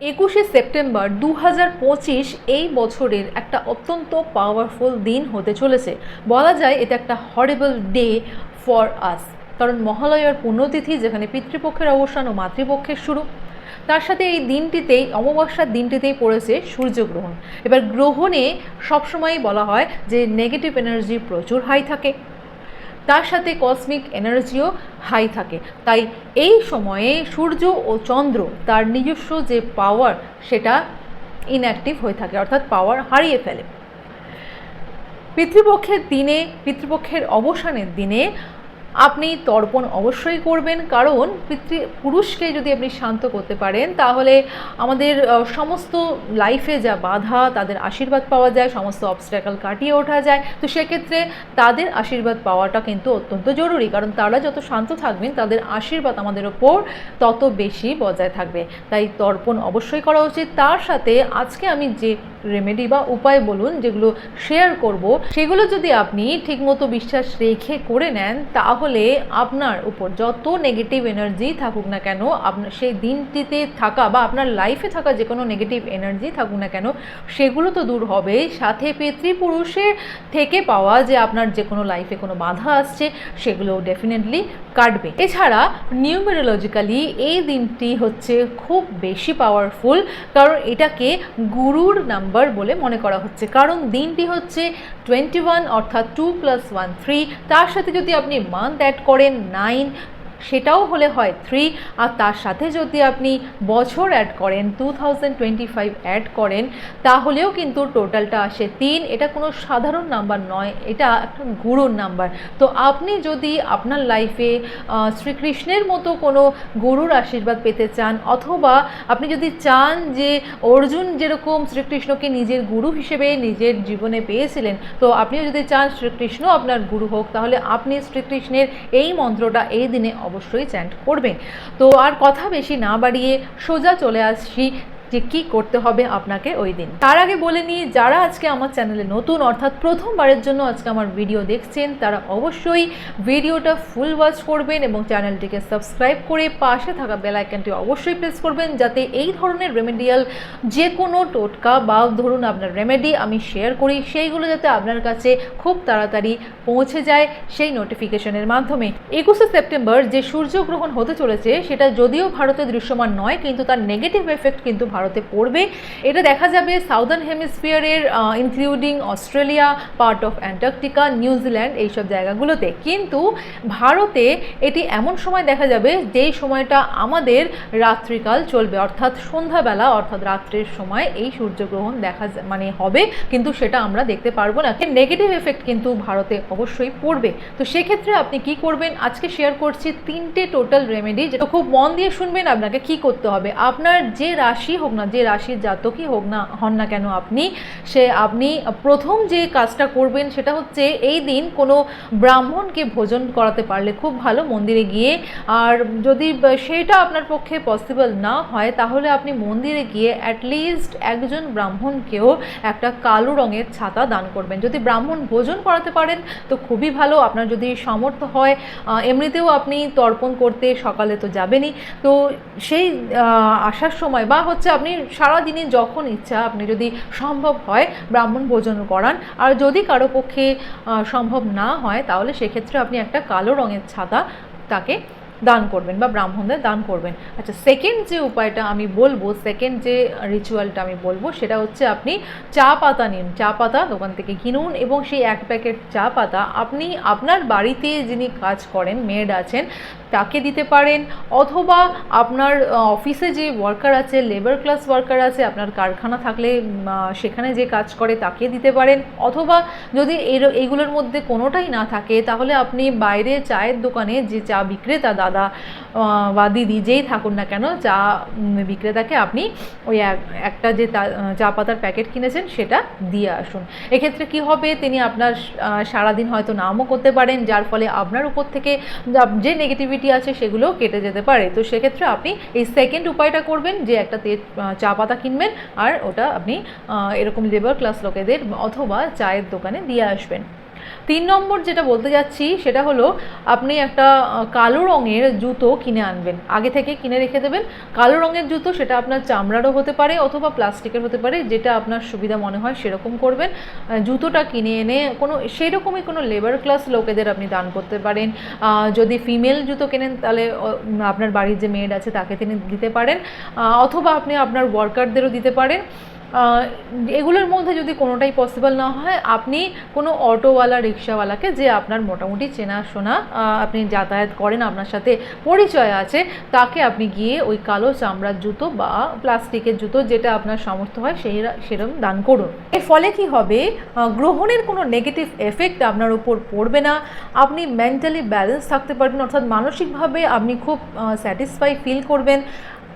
একুশে সেপ্টেম্বর দু এই বছরের একটা অত্যন্ত পাওয়ারফুল দিন হতে চলেছে। বলা যায় এটা একটা হরেবল ডে ফর আস কারণ মহালয়ার পুণ্যতিথি যেখানে পিতৃপক্ষের অবসান ও মাতৃপক্ষের শুরু। তার সাথে এই দিনটিতেই, অমাবস্যার দিনটিতেই পড়েছে সূর্যগ্রহণ। এবার গ্রহণে সবসময়ই বলা হয় যে নেগেটিভ এনার্জি প্রচুর হাই থাকে। তার সাথে কসমিক এনার্জিও হাই থাকে। তাই এই সময়ে সূর্য ও চন্দ্র তার নিজস্ব যে পাওয়ার সেটা ইনঅ্যাক্টিভ হয়ে থাকে, অর্থাৎ পাওয়ার হারিয়ে ফেলে। পিতৃপক্ষের দিনে, পিতৃপক্ষের অবসানের দিনে আপনি তর্পণ অবশ্যই করবেন, কারণ পিতৃ পুরুষকে যদি আপনি শান্ত করতে পারেন, তাহলে আমাদের সমস্ত লাইফে যা বাধা তাদের আশীর্বাদ পাওয়া যায়, সমস্ত অবস্ট্যাকল কাটিয়ে ওঠা যায়। তো সেক্ষেত্রে তাদের আশীর্বাদ পাওয়াটা কিন্তু অত্যন্ত জরুরি, কারণ তারা যত শান্ত থাকবেন, তাদের আশীর্বাদ আমাদের ওপর তত বেশি বজায় থাকবে। তাই তর্পণ অবশ্যই করা উচিত। তার সাথে আজকে আমি যে রেমেডি বা উপায় বলুন যেগুলো শেয়ার করব, সেগুলো যদি আপনি ঠিকমতো বিশ্বাস রেখে করে নেন, তাহলে আপনার উপর যত নেগেটিভ এনার্জি থাকুক না কেন আপনার সেই দিনটিতে থাকা বা আপনার লাইফে থাকা যে কোনো নেগেটিভ এনার্জি থাকুক না কেন, সেগুলো তো দূর হবে। সাথে পিতৃপুরুষের থেকে পাওয়া যে আপনার যে কোনো লাইফে কোনো বাধা আসছে সেগুলো ডেফিনেটলি কাটবে। এছাড়া নিউমেরোলজিক্যালি এই দিনটি হচ্ছে খুব বেশি পাওয়ারফুল কারণ এটাকে গুরুর নাম্বার বলে মনে করা হচ্ছে। কারণ দিনটি হচ্ছে টোয়েন্টি ওয়ান অর্থাৎ টু প্লাস ওয়ান থ্রি তার সাথে যদি আপনি মান্থ অ্যাড করেন নাইন সেটাও হলে হয় থ্রি আর তার সাথে যদি আপনি বছর অ্যাড করেন two thousand twenty five add করেন, তাহলেও কিন্তু টোটালটা আসে তিন। এটা কোনো সাধারণ নাম্বার নয়, এটা একটা গুরুর নাম্বার তো আপনি যদি আপনার লাইফে শ্রীকৃষ্ণের মতো কোনো গুরুর আশীর্বাদ পেতে চান, অথবা আপনি যদি চান যে অর্জুন যেরকম শ্রীকৃষ্ণকে নিজের গুরু হিসেবে নিজের জীবনে পেয়েছিলেন, তো আপনিও যদি চান শ্রীকৃষ্ণ আপনার গুরু হোক, তাহলে আপনি শ্রীকৃষ্ণের এই মন্ত্রটা এই দিনে অবশ্যই চ্যান্ট করবেন তো আর কথা বেশি না বাড়িয়ে সোজা চলে আসছি যে কী করতে হবে আপনাকে ওই দিন। তার আগে বলে নিই, যারা আজকে আমার চ্যানেলে নতুন, অর্থাৎ প্রথমবারের জন্য আজকে আমার ভিডিও দেখছেন, তারা অবশ্যই ভিডিওটা ফুল ওয়াচ করবেন এবং চ্যানেলটিকে সাবস্ক্রাইব করে পাশে থাকা বেল আইকনটি অবশ্যই প্রেস করবেন, যাতে এই ধরনের রেমেডিয়াল যে কোনো টোটকা বা ধরুন আপনার রেমেডি আমি শেয়ার করি, সেইগুলো যাতে আপনার কাছে খুব তাড়াতাড়ি পৌঁছে যায় সেই নোটিফিকেশনের মাধ্যমে। একুশে সেপ্টেম্বর যে সূর্যগ্রহণ হতে চলেছে, সেটা যদিও ভারতে দৃশ্যমান নয়, কিন্তু তার নেগেটিভ এফেক্ট কিন্তু ভারতে পড়বে। এটা দেখা যাবে southern হেমিসফিয়ারের including Australia part of Antarctica New Zealand এইসব জায়গাগুলোতে। কিন্তু ভারতে এটি এমন সময় দেখা যাবে যেই সময়টা আমাদের রাত্রিকাল চলবে। অর্থাৎ সন্ধ্যাবেলা, অর্থাৎ রাত্রের সময় এই সূর্যগ্রহণ দেখা মানে হবে। কিন্তু সেটা আমরা দেখতে পারব না। নেগেটিভ এফেক্ট কিন্তু ভারতে অবশ্যই পড়বে। তো সেক্ষেত্রে আপনি কি করবেন? আজকে শেয়ার করছি তিনটে টোটাল রেমেডি যেটা খুব মন দিয়ে শুনবেন আপনাকে কি করতে হবে। আপনার যে রাশি হোক না, যে রাশির জাতকই হোক না, হন না কেন আপনি, সে আপনি প্রথম যে কাজটা করবেন সেটা হচ্ছে এই দিন কোনো ব্রাহ্মণকে ভোজন করাতে পারলে খুব ভালো মন্দিরে গিয়ে। আর যদি সেটা আপনার পক্ষে পসিবল না হয়, তাহলে আপনি মন্দিরে গিয়ে অ্যাটলিস্ট একজন ব্রাহ্মণকেও একটা কালো রঙের ছাতা দান করবেন। যদি ব্রাহ্মণ ভোজন করাতে পারেন, তো খুবই ভালো। আপনার যদি সামর্থ্য হয় এমনিতেও আপনি তর্পণ করতে সকালে তো যাবেনই। তো সেই আসার সময় বা হচ্ছে আপনি সারাদিনে যখন ইচ্ছা আপনি যদি সম্ভব হয় ব্রাহ্মণ ভোজন করান। আর যদি কারও পক্ষে সম্ভব না হয়, তাহলে সেক্ষেত্রে আপনি একটা কালো রঙের ছাতা তাকে দান করবেন বা ব্রাহ্মণদের দান করবেন। আচ্ছা সেকেন্ড যে উপায়টা আমি বলব সেকেন্ড যে রিচুয়ালটা আমি বলব, সেটা হচ্ছে আপনি চা পাতা নিন। চা পাতা দোকান থেকে কিনুন এবং সেই এক প্যাকেট চা পাতা আপনি আপনার বাড়িতে যিনি কাজ করেন মেড আছেন, তাকে দিতে পারেন অথবা আপনার অফিসে যে ওয়ার্কার আছে লেবার ক্লাস ওয়ার্কার আছে, আপনার কারখানা থাকলে সেখানে যে কাজ করে তাকে দিতে পারেন। অথবা যদি এর এইগুলোর মধ্যে কোনোটাই না থাকে, তাহলে আপনি বাইরে চায়ের দোকানে যে চা বিক্রেতা দাদা বা দিদি যেই থাকুন না কেন, চা বিক্রেতাকে আপনি ওই এক- একটা যে চা পাতার প্যাকেট কিনেছেন সেটা দিয়ে আসুন। এক্ষেত্রে কি হবে, তিনি আপনার সারাদিন হয়তো নামও করতে পারেন, যার ফলে আপনার উপর থেকে যে নেগেটিভিটি আছে সেগুলো কেটে যেতে পারে। তো সেক্ষেত্রে আপনি এই সেকেন্ড উপায়টা করবেন, যে একটা তে চা পাতা কিনবেন আর ওটা আপনি এরকম লেবার ক্লাস লোকেদের অথবা চায়ের দোকানে দিয়ে আসবেন। তিন নম্বর যেটা বলতে যাচ্ছি, সেটা হলো আপনি একটা কালো রঙের জুতো কিনে আনবেন। আগে থেকে কিনে রেখে দেবেন। কালো রঙের জুতো সেটা আপনার চামড়ারও হতে পারে অথবা প্লাস্টিকের হতে পারে, যেটা আপনার সুবিধা মনে হয় সেরকম করবেন। জুতোটা কিনে এনে কোনো, সেরকমই কোনো লেবার ক্লাস লোকেদের আপনি দান করতে পারেন। যদি ফিমেল জুতো কেনেন, তাহলে আপনার বাড়ির যে মেয়েড আছে তাকে তিনি দিতে পারেন। অথবা আপনি আপনার ওয়ার্কারদেরও দিতে পারেন। এগুলোর মধ্যে যদি কোনোটাই পসিবল না হয়, আপনি কোনো অটোওয়ালা, রিক্সাওয়ালাকে যে আপনার মোটামুটি চেনাশোনা আপনি যাতায়াত করেন, আপনার সাথে পরিচয় আছে, তাকে আপনি গিয়ে ওই কালো চামড়ার জুতো বা প্লাস্টিকের জুতো যেটা আপনার সামর্থ্য হয়, সেই সেরকম দান করুন। এর ফলে কি হবে? গ্রহণের কোনো নেগেটিভ এফেক্ট আপনার উপর পড়বে না। আপনি মেন্টালি ব্যালেন্স থাকতে পারবেন, অর্থাৎ মানসিকভাবে আপনি খুব স্যাটিসফাই ফিল করবেন।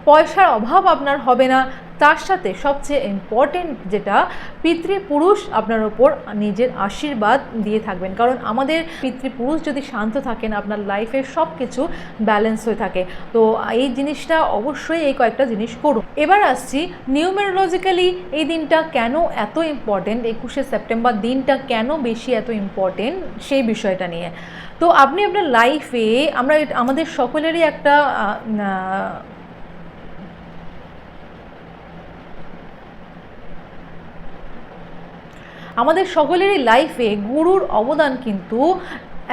পয়সার অভাব আপনার হবে না। তার সাথে সবচেয়ে ইম্পর্টেন্ট যেটা পিতৃপুরুষ আপনার ওপর নিজের আশীর্বাদ দিয়ে থাকবেন। কারণ আমাদের পিতৃপুরুষ যদি শান্ত থাকেন, আপনার লাইফের সব কিছু ব্যালেন্স হয়ে থাকে। তো এই জিনিসটা অবশ্যই এই কয়েকটা জিনিস করুন। এবার আসছি নিউমেরোলজিক্যালি এই দিনটা কেন এত ইম্পর্টেন্ট একুশে সেপ্টেম্বর দিনটা কেন বেশি এত ইম্পর্টেন্ট সেই বিষয়টা নিয়ে। তো আপনি আপনার লাইফে আমরা আমাদের সকলেরই একটা আমাদের সকলেরই লাইফে গুরুর অবদান কিন্তু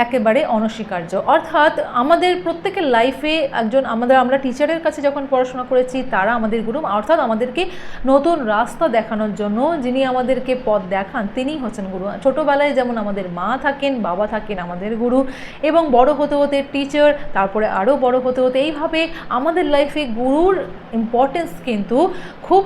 একেবারে অনস্বীকার্য। অর্থাৎ আমাদের প্রত্যেকের লাইফে একজন আমাদের, আমরা টিচারের কাছে যখন পড়াশোনা করেছি, তারা আমাদের গুরু অর্থাৎ আমাদেরকে নতুন রাস্তা দেখানোর জন্য যিনি আমাদেরকে পথ দেখান, তিনিই হচ্ছেন গুরু ছোটোবেলায় যেমন আমাদের মা থাকেন, বাবা থাকেন আমাদের গুরু এবং বড় হতে হতে টিচার তারপরে আরও বড় হতে হতে, এইভাবে আমাদের লাইফে গুরুর ইম্পর্টেন্স কিন্তু খুব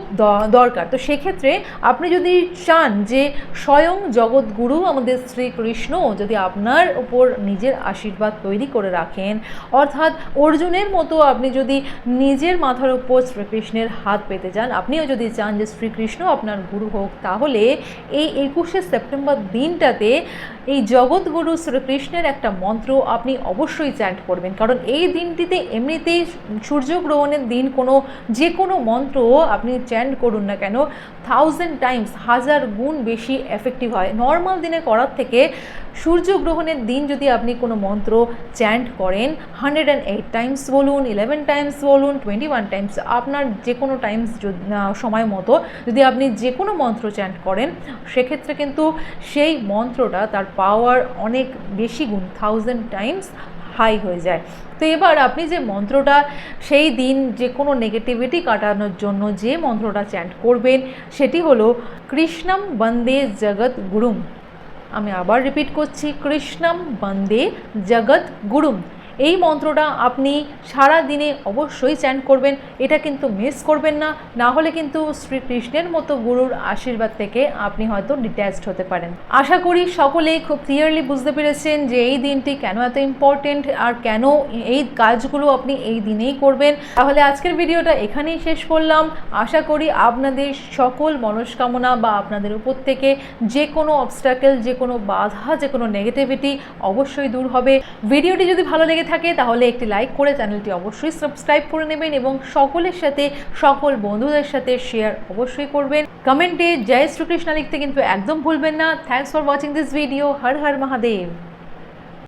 দরকার। তো সেক্ষেত্রে আপনি যদি চান যে স্বয়ং জগৎগুরু আমাদের শ্রীকৃষ্ণ, যদি আপনার উপর নিজের আশীর্বাদ তৈরি করে রাখেন। অর্থাৎ অর্জুনের মতো আপনি যদি নিজের মাথার উপর শ্রীকৃষ্ণের হাত পেতে চান, আপনিও যদি চান যে শ্রীকৃষ্ণ আপনার গুরু হোক, তাহলে এই একুশে সেপ্টেম্বর দিনটাতে এই জগৎগুরু শ্রীকৃষ্ণের একটা মন্ত্র আপনি অবশ্যই চ্যান্ট করবেন। কারণ এই দিনটিতে এমনিতেই সূর্যগ্রহণের দিন কোনো, যে কোনো মন্ত্র আপনি চ্যান্ট করুন না কেন থাউজেন্ড টাইমস হাজার গুণ বেশি এফেক্টিভ হয়। নর্মাল দিনে করার থেকে সূর্যগ্রহণের দিন যদি আপনি কোনো মন্ত্র চ্যান্ট করেন হান্ড্রেড অ্যান্ড এইট টাইমস বলুন ইলেভেন টাইমস বলুন টোয়েন্টি ওয়ান টাইমস আপনার যে কোনো টাইমস সময় মতো যদি আপনি যে কোনো মন্ত্র চ্যান্ট করেন, সেক্ষেত্রে কিন্তু সেই মন্ত্রটা তার পাওয়ার অনেক বেশি গুণ থাউজেন্ড টাইমস হাই হয়ে যায়। তো এবার আপনি যে মন্ত্রটা সেই দিন যে কোনো নেগেটিভিটি কাটানোর জন্য যে মন্ত্রটা চ্যান্ট করবেন, সেটি হলো কৃষ্ণম বন্দে জগৎ গুরুম। আমি আবার রিপিট করছি কৃষ্ণম বন্দে জগৎ গুরুম। এই মন্ত্রটা আপনি সারা দিনে অবশ্যই চ্যান্ট করবেন, এটা কিন্তু মিস করবেন না। না হলে কিন্তু শ্রীকৃষ্ণের মতো গুরুর আশীর্বাদ থেকে আপনি হয়তো ডিট্যাচড হতে পারেন। আশা করি সকলেই খুব ক্লিয়ারলি বুঝতে পেরেছেন যে এই দিনটি কেন এত ইম্পর্টেন্ট আর কেন এই কাজগুলো আপনি এই দিনেই করবেন। তাহলে আজকের ভিডিওটা এখানেই শেষ করলাম। আশা করি আপনাদের সকল মনস্কামনা বা আপনাদের উপর থেকে যে কোনো অবস্টাকেল যে কোনো বাধা, যে কোনো নেগেটিভিটি অবশ্যই দূর হবে। ভিডিওটি যদি ভালো লেগে থাকে, তাহলে একটি লাইক করে চ্যানেলটি অবশ্যই সাবস্ক্রাইব করে নেবেন এবং সকলের সাথে, সকল বন্ধুদের সাথে শেয়ার অবশ্যই করবেন। কমেন্টে জয় শ্রীকৃষ্ণ লিখতে কিন্তু একদম ভুলবেন না। Thanks for watching this video Har Har Mahadev.